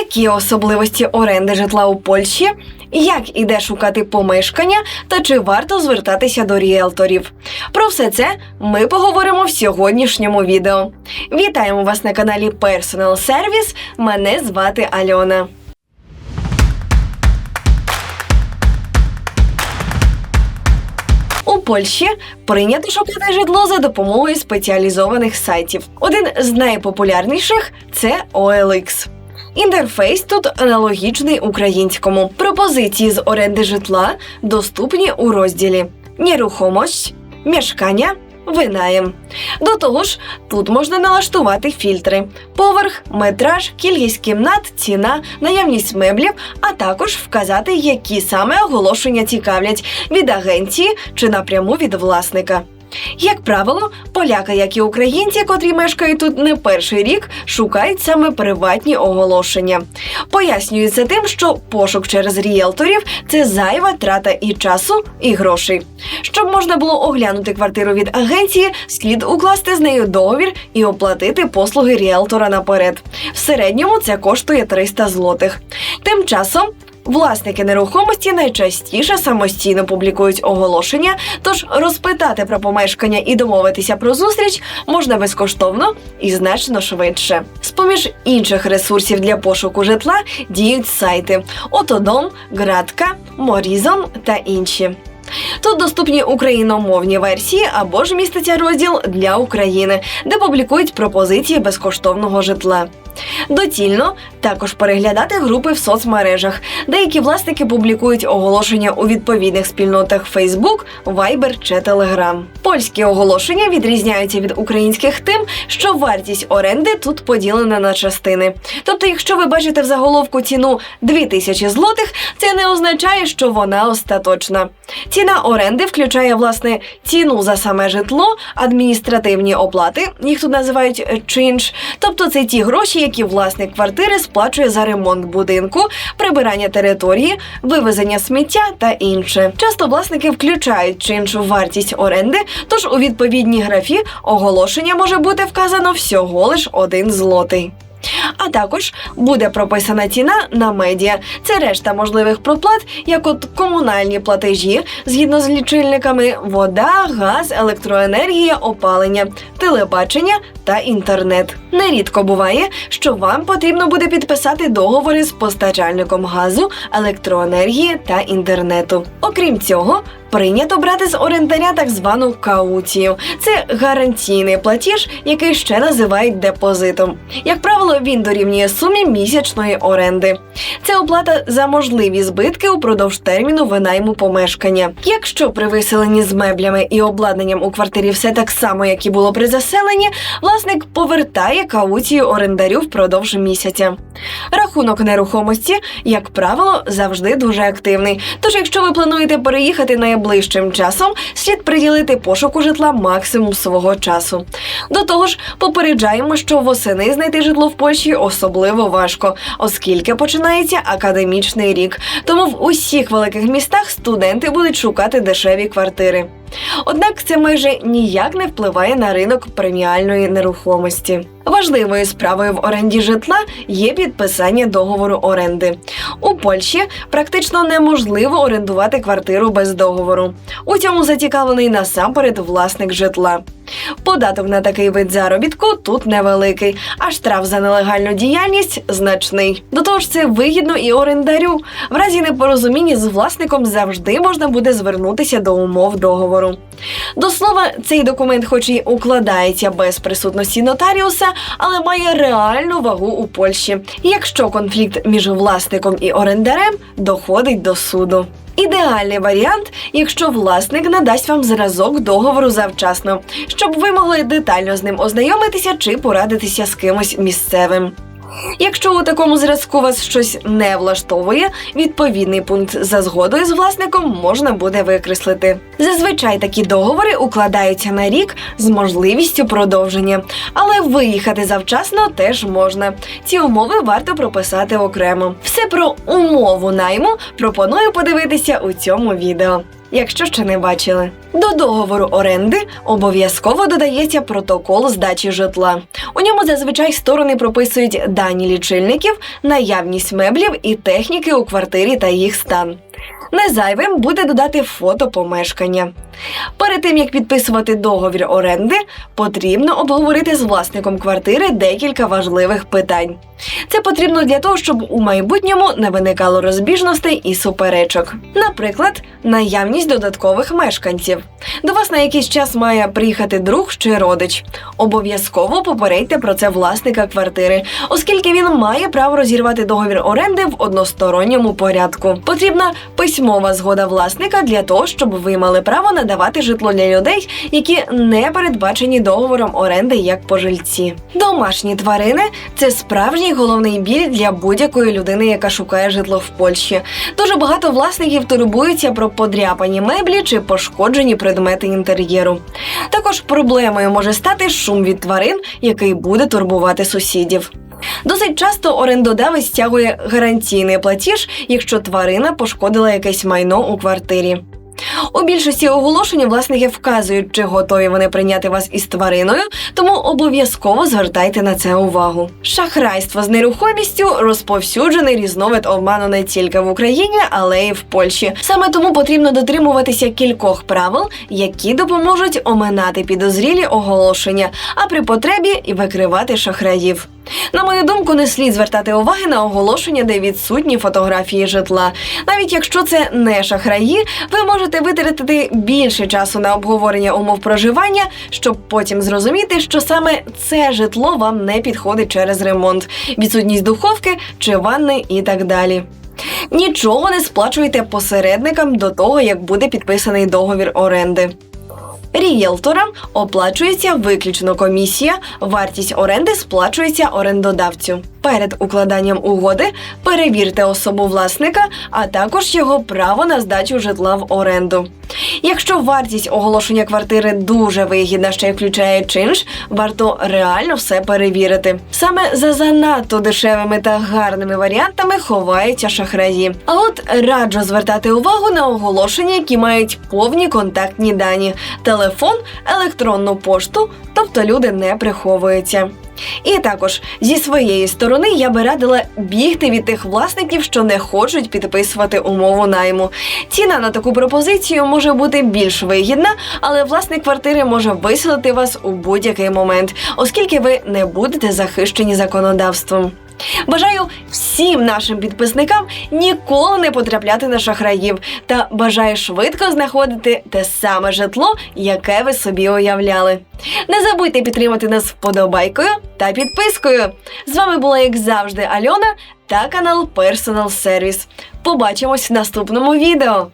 Які особливості оренди житла у Польщі? Як іде шукати помешкання та чи варто звертатися до ріелторів? Про все це ми поговоримо в сьогоднішньому відео. Вітаємо вас на каналі Personal Service. Мене звати Альона. У Польщі прийнято шукати житло за допомогою спеціалізованих сайтів. Один з найпопулярніших це OLX. Інтерфейс тут аналогічний українському. Пропозиції з оренди житла доступні у розділі Нерухомость, мешкання, винаєм. До того ж, тут можна налаштувати фільтри: поверх, метраж, кількість кімнат, ціна, наявність меблів, а також вказати, які саме оголошення цікавлять від агенції чи напряму від власника. Як правило, поляки, як і українці, котрі мешкають тут не перший рік, шукають саме приватні оголошення. Пояснюється тим, що пошук через ріелторів це зайва трата і часу, і грошей. Щоб можна було оглянути квартиру від агенції, слід укласти з нею договір і оплатити послуги ріелтора наперед. В середньому це коштує 300 злотих. Тим часом. Власники нерухомості найчастіше самостійно публікують оголошення, тож розпитати про помешкання і домовитися про зустріч можна безкоштовно і значно швидше. З поміж інших ресурсів для пошуку житла діють сайти Отодом, Градка, Морізон та інші. Тут доступні україномовні версії або ж міститься розділ для України, де публікують пропозиції безкоштовного житла. Доцільно також переглядати групи в соцмережах. Деякі власники публікують оголошення у відповідних спільнотах Facebook, Viber чи Telegram. Польські оголошення відрізняються від українських тим, що вартість оренди тут поділена на частини. Тобто, якщо ви бачите в заголовку ціну 2000 злотих, це не означає, що вона остаточна. Ціна оренди включає власне ціну за саме житло, адміністративні оплати, їх тут називають е, чинш, тобто це ті гроші, які власник квартири сплачує за ремонт будинку, прибирання території, вивезення сміття та інше. Часто власники включають чинш у вартість оренди, тож у відповідній графі оголошення може бути вказано всього лиш один злотий. А також буде прописана ціна на медіа. Це решта можливих проплат, як от комунальні платежі, згідно з лічильниками, вода, газ, електроенергія, опалення, телебачення та інтернет. Нерідко буває, що вам потрібно буде підписати договори з постачальником газу, електроенергії та інтернету. Окрім цього, Прийнято брати з орендаря так звану кауцію. Це гарантійний платіж, який ще називають депозитом. Як правило, він дорівнює сумі місячної оренди. Це оплата за можливі збитки упродовж терміну винайму помешкання. Якщо при виселенні з меблями і обладнанням у квартирі все так само, як і було при заселенні, власник повертає кауцію орендарю впродовж місяця. Рахунок нерухомості, як правило, завжди дуже активний. Тож, якщо ви плануєте переїхати найближчим часом, слід приділити пошуку житла максимум свого часу. До того ж, попереджаємо, що восени знайти житло в Польщі особливо важко, оскільки починається академічний рік. Тому в усіх великих містах студенти будуть шукати дешеві квартири. Однак це майже ніяк не впливає на ринок преміальної нерухомості. Важливою справою в оренді житла є підписання договору оренди. У Польщі практично неможливо орендувати квартиру без договору. У цьому зацікавлений насамперед власник житла. Податок на такий вид заробітку тут невеликий, а штраф за нелегальну діяльність значний. До того ж, це вигідно і орендарю. В разі непорозуміння з власником завжди можна буде звернутися до умов договору. До слова, цей документ, хоч і укладається без присутності нотаріуса, але має реальну вагу у Польщі, якщо конфлікт між власником і орендарем доходить до суду. Ідеальний варіант, якщо власник надасть вам зразок договору завчасно, щоб ви могли детально з ним ознайомитися чи порадитися з кимось місцевим. Якщо у такому зразку вас щось не влаштовує, відповідний пункт за згодою з власником можна буде викреслити. Зазвичай такі договори укладаються на рік з можливістю продовження, але виїхати завчасно теж можна. Ці умови варто прописати окремо. Все про умову найму пропоную подивитися у цьому відео. Якщо ще не бачили. До договору оренди обов'язково додається протокол здачі житла. У ньому зазвичай сторони прописують дані лічильників, наявність меблів і техніки у квартирі та їх стан. Не зайвим буде додати фото помешкання. Перед тим як підписувати договір оренди, потрібно обговорити з власником квартири декілька важливих питань. Це потрібно для того, щоб у майбутньому не виникало розбіжностей і суперечок. Наприклад, наявність додаткових мешканців. До вас на якийсь час має приїхати друг чи родич. Обов'язково попередьте про це власника квартири, оскільки він має право розірвати договір оренди в односторонньому порядку. Потрібна письмова згода власника для того, щоб ви мали право надавати житло для людей, які не передбачені договором оренди як пожильці. Домашні тварини це справжній головний біль для будь-якої людини, яка шукає житло в Польщі. Дуже багато власників турбуються про подряпані меблі чи пошкоджені предмети інтер'єру. Також проблемою може стати шум від тварин, який буде турбувати сусідів. Досить часто орендодавець стягує гарантійний платіж, якщо тварина пошкодила якесь майно у квартирі. У більшості оголошень власники вказують, чи готові вони прийняти вас із твариною, тому обов'язково звертайте на це увагу. Шахрайство з нерухомістю розповсюджений різновид обману не тільки в Україні, але й в Польщі. Саме тому потрібно дотримуватися кількох правил, які допоможуть оминати підозрілі оголошення, а при потребі і викривати шахраїв. На мою думку, не слід звертати уваги на оголошення, де відсутні фотографії житла. Навіть якщо це не шахраї, ви можете витратити більше часу на обговорення умов проживання, щоб потім зрозуміти, що саме це житло вам не підходить через ремонт, відсутність духовки чи ванни і так далі. Нічого не сплачуйте посередникам до того, як буде підписаний договір оренди. Рієлторам оплачується виключно комісія, вартість оренди сплачується орендодавцю. Перед укладанням угоди перевірте особу власника, а також його право на здачу житла в оренду. Якщо вартість оголошення квартири дуже вигідна, ще й включає чинш, варто реально все перевірити. Саме за занадто дешевими та гарними варіантами ховаються шахраї. А от раджу звертати увагу на оголошення, які мають повні контактні дані, телефон, електронну пошту, тобто люди не приховуються. І також зі своєї сторони я би радила бігти від тих власників, що не хочуть підписувати умову найму. Ціна на таку пропозицію може бути більш вигідна, але власник квартири може виселити вас у будь-який момент, оскільки ви не будете захищені законодавством. Бажаю всім нашим підписникам ніколи не потрапляти на шахраїв та бажаю швидко знаходити те саме житло, яке ви собі уявляли. Не забудьте підтримати нас вподобайкою та підпискою. З вами була, як завжди, Альона та канал Personal Service. Побачимось в наступному відео.